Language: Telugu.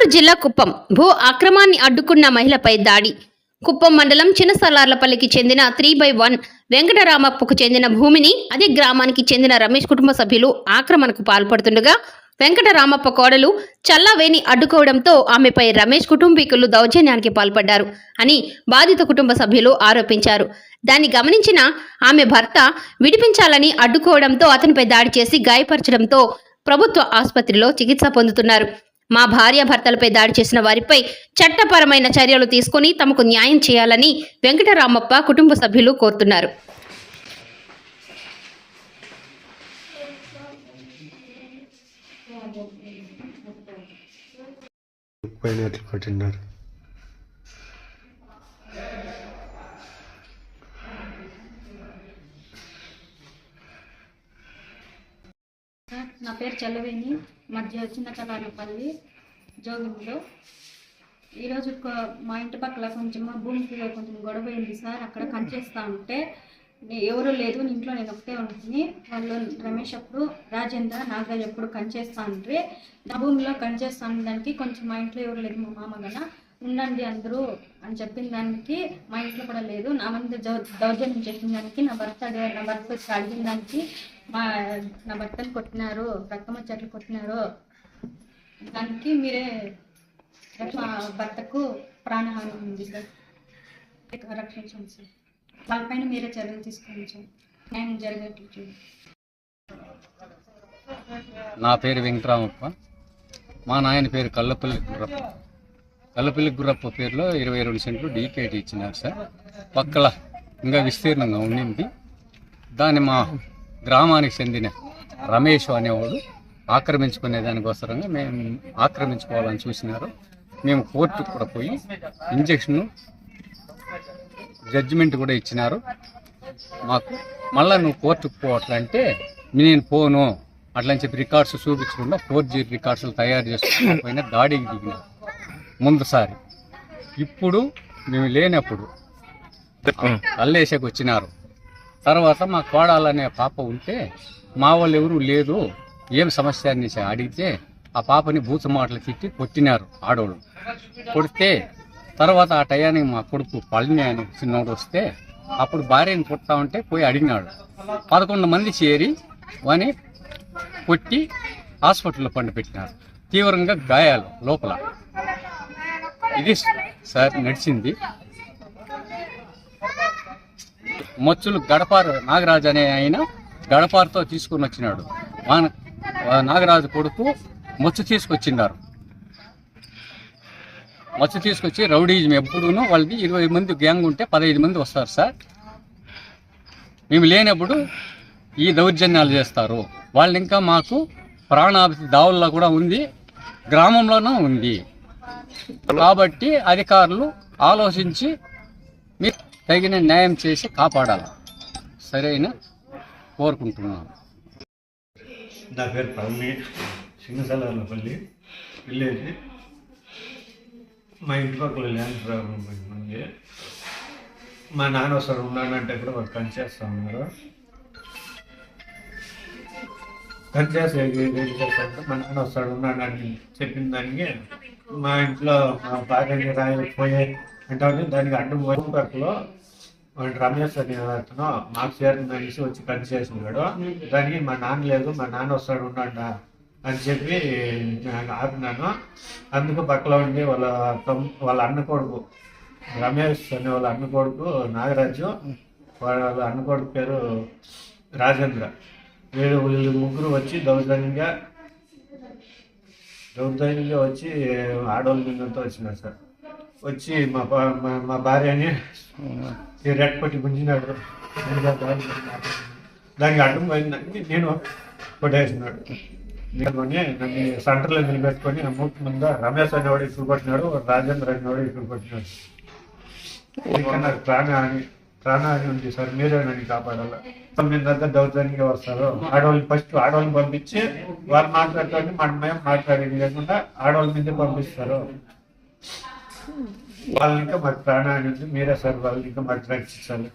గుంటూరు జిల్లా కుప్పం. భూ అక్రమాన్ని అడ్డుకున్న మహిళపై దాడి. కుప్పం మండలం చిన్నసలార్లపల్లికి చెందిన త్రీ బై వన్ వెంకటరామప్పకు చెందిన భూమిని అదే గ్రామానికి చెందిన రమేష్ కుటుంబ సభ్యులు ఆక్రమణకు పాల్పడుతుండగా వెంకటరామప్ప కోడలు చల్లవేని అడ్డుకోవడంతో ఆమెపై రమేష్ కుటుంబీకులు దౌర్జన్యానికి పాల్పడ్డారు అని బాధిత కుటుంబ సభ్యులు ఆరోపించారు. దాన్ని గమనించిన ఆమె భర్త విడిపించాలని అడ్డుకోవడంతో అతనిపై దాడి చేసి గాయపరచడంతో ప్రభుత్వ ఆసుపత్రిలో చికిత్స పొందుతున్నారు. మా భార్య భర్తలపై దాడి చేసిన వారిపై చట్టపరమైన చర్యలు తీసుకుని తమకు న్యాయం చేయాలని వెంకటరామప్ప కుటుంబ సభ్యులు కోరుతున్నారు. పైన ఎట్లా కొట్టినారు సార్ నా పేరు చల్లవేణి మధ్య చిన్న చల్లారపల్లి జోగిలో ఈరోజు మా ఇంటి పక్కల కొంచెం మా భూమికి కొంచెం గొడవ అయింది సార్. అక్కడ కంచేస్తా ఉంటే ఎవరూ ఎవరు లేదు ఇంట్లో నేను ఒకటే ఉంటుంది వాళ్ళు రమేష్ అప్పుడు రాజేంద్ర నాగరాజ్ ఎప్పుడు కంచేస్తా ఉంటే నా భూమిలో కంచేస్తా దానికి కొంచెం మా ఇంట్లో ఎవరు లేదు మా మామ గన ఉండండి అందరూ అని చెప్పిన దానికి మా ఇంట్లో కూడా లేదు. నా మంది దౌర్జన్యం చేసిన దానికి నా భర్త నా భర్త వచ్చి అడిగిన దానికి మా నా బట్టలు కొట్టినారు రక్తం చెట్లు కొట్టినారు. దానికి మీరే మా భర్తకు ప్రాణహాని ఉంది సార్. రక్షించండి సార్. వాళ్ళపైన మీరే చర్యలు తీసుకోండి సార్. నేను జరిగేట్లు నా పేరు వెంకటరామప్ప. మా నాయన పేరు కల్లపల్లి గుర్రప్ప. కల్లపల్లి గుర్రప్ప పేరులో ఇరవై రెండు సెంట్లు డీకేటీ ఇచ్చినారు సార్. పక్కల ఇంకా విస్తీర్ణంగా ఉండింది. దాన్ని మా గ్రామానికి చెందిన రమేష్ అనేవాడు ఆక్రమించుకునే దానికోసరంగా మేము ఆక్రమించుకోవాలని చూసినారు. మేము కోర్టుకు కూడా పోయి ఇంజక్షన్ జడ్జిమెంట్ కూడా ఇచ్చినారు. మాకు మళ్ళా నువ్వు కోర్టుకు పో అట్లా అంటే నేను పోను. అట్లా అని చెప్పి రికార్డ్స్ చూపించకుండా ఫోర్ జీ రికార్డ్స్ తయారు చేసుకుని పైన దాడికి దిగినారు ముందుసారి. ఇప్పుడు మేము లేనప్పుడు కల్లేసాకు వచ్చినారు. తర్వాత మా కోడాలనే పాప ఉంటే మా వాళ్ళు ఎవరు లేదు ఏం సమస్య అని అడిగితే ఆ పాపని బూత మాటలు తిట్టి కొట్టినారు ఆడవాళ్ళు కొడితే తర్వాత ఆ టయానికి మా కొడుకు పళని అని చిన్నోడు వస్తే అప్పుడు భార్యని కొడతా ఉంటే పోయి అడిగినాడు. పదకొండు మంది చేరి వాని కొట్టి హాస్పిటల్లో పండుపెట్టినారు తీవ్రంగా గాయాలు లోపల. ఇది సార్ నడిచింది. మచ్చులు గడపారు నాగరాజు అనే ఆయన గడపారుతో తీసుకుని వచ్చినాడు. నాగరాజు కొడుకు మచ్చు తీసుకొచ్చినారు. మచ్చు తీసుకొచ్చి రౌడీజం ఎప్పుడూనూ వాళ్ళది ఇరవై మంది గ్యాంగ్ ఉంటే పదహైదు మంది వస్తారు సార్. మేము లేనప్పుడు ఈ దౌర్జన్యాలు చేస్తారు. వాళ్ళు ఇంకా మాకు ప్రాణాభితి దావుల్లో కూడా ఉంది గ్రామంలోనూ ఉంది. కాబట్టి అధికారులు ఆలోచించి మీరు తగిన న్యాయం చేసి కాపాడాలి. సరైన కోరుకుంటున్నాను. నా పేరు పల్లి చిన్నసలాలపల్లి విలేజ్. మా ఇంటి పక్కల ల్యాండ్ ప్రాబ్లం ఉంది మా నాన్న ఒకసారి ఉన్నానంటే కూడా వాళ్ళు కంచేస్తా ఉన్నారు. కంచేసి మా నాన్న వస్తాడు ఉన్నాడని చెప్పిన దానికి మా ఇంట్లో మా భార్యని రాయకపోయే అంటే దానికి అడ్డు పక్కలో వాడు రమేష్ అనే అతను మాకు చేరిన అనేసి వచ్చి పని చేసినాడు. దానికి మా నాన్న లేదు మా నాన్న వస్తాడు ఉన్నాడు అని చెప్పి నేను ఆపినాను. అందుకు పక్కలో ఉండి వాళ్ళ తమ్ వాళ్ళ అన్న కొడుకు రమేష్ అనే వాళ్ళ అన్న కొడుకు నాగరాజు వాళ్ళ అన్న కొడుకు పేరు రాజేంద్ర. వీళ్ళు వీళ్ళు ముగ్గురు వచ్చి దౌర్జన్యంగా దౌర్జన్యంగా వచ్చి ఆడవాళ్ళ మీద వచ్చినారు సార్. వచ్చి మా మా- మా భార్యని ఈ రెడ్ పట్టి గుంజినాడు. దానికి అడ్డం పోయిందని నేను కొట్టేసినాడు. నిలబడి నన్ను సెంటర్లో నిలబెట్టుకొని ఆ ముందు రమేష్ అనేవాడు ఇక్కడ కొట్టినాడు రాజేంద్ర అనేవాడు ఇక్కడ కొట్టినాడు ప్రాణ నాకు ప్రాణహాని ప్రాణహాని ఉంది సార్ మీరే నన్ను కాపాడాలి? తొమ్మిది దగ్గర దౌర్జన్యంగా వస్తారు. ఆడవాళ్ళని ఫస్ట్ ఆడవాళ్ళని పంపించి వాళ్ళు మాట్లాడుకోండి మన మేము మాట్లాడేది లేకుండా ఆడవాళ్ళ మీదే పంపిస్తారు. వాళ్ళు ఇంకా మాకు ప్రాణాన్ని మీరే సార్ వాళ్ళని ఇంకా మరి రక్షించాలి.